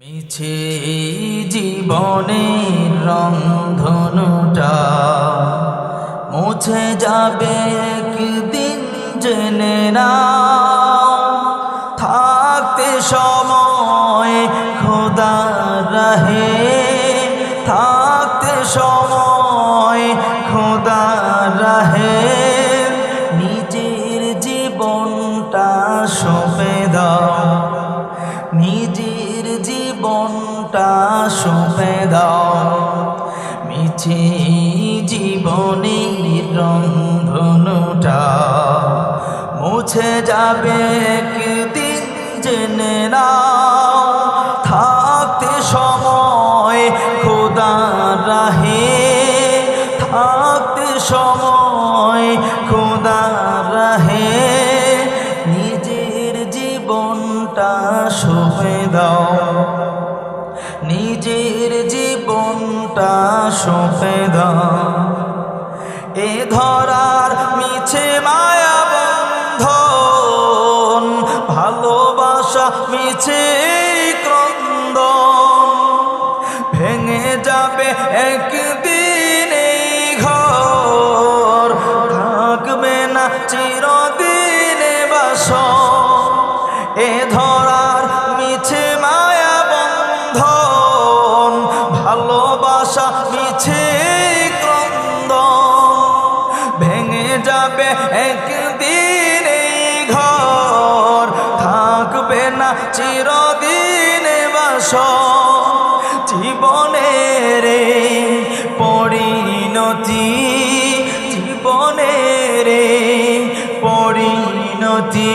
মিছে জীবনের রংধনুটা মুছে যাবে একদিন জেনে না থাকতে সময় খোদা রহে। জীবনটা সঁপে দাও মিছে জীবনের রন্ধনুটা মুছে যাবে একদিন জেনে নাও। থাকতে সময় খোদা রাহে। থাকতে সময় খোদা রাহে। নিজের জীবনটা সঁপে দাও নিজের জীবনটা সঁপে দাও। এ ধরার মিছে মায়া বন্ধন, ভালোবাসা মিছে ক্রন্দন। ভেঙে যাবে একদিন না চিরদিনে বাস জীবনের পরিণতি জীবনের পরিণতি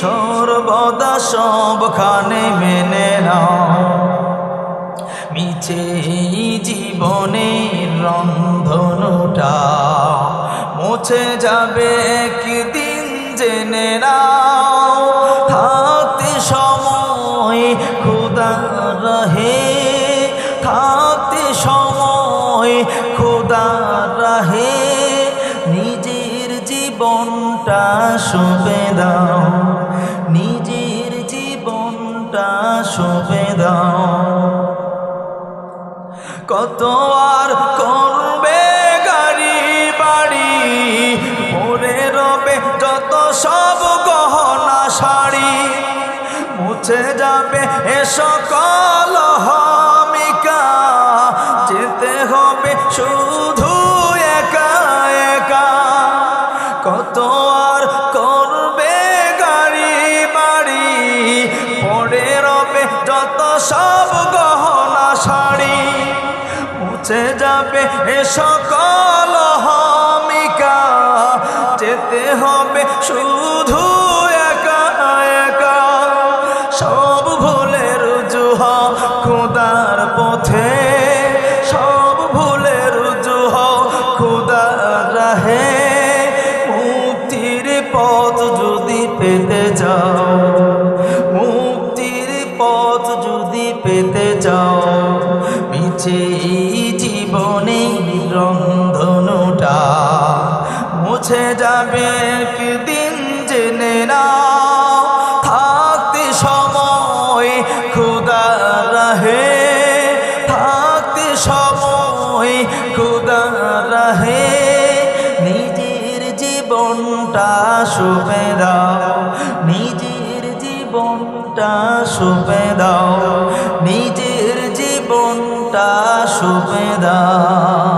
সর্বদা সবখানে মেনে নাও। মিছে জীবনের রন্ধনুটা মুছে যাবে একদিন জেনে নাও। সঁপে দাও, নিজের জীবনটা সঁপে দাও। কত আর করবে গাড়ি, বাড়ি পরে রবে যত সব গহনা শাড়ি, মুছে যাবে এ সকল হমিকা যেতে হবে শুধু যাবে এ সকল হমিকা যেতে হবে শুধু একা একা। সব ভুলের জুহ খুদার পথে। সব ভুলের জুহ খুদার রাহে। মুক্তির পথ যদি পেতে যাও মুক্তির পথ যদি পেতে যাও মিছে মুছে যাবে একদিন জেনে নাও, থাকতে সময় খুদা রাহে, থাকতে সময় খুদা রাহে, নিজের জীবনটা শুভে দাও, নিজের জীবনটা শুভে দাও, নিজের জীবনটা শুভে দাও।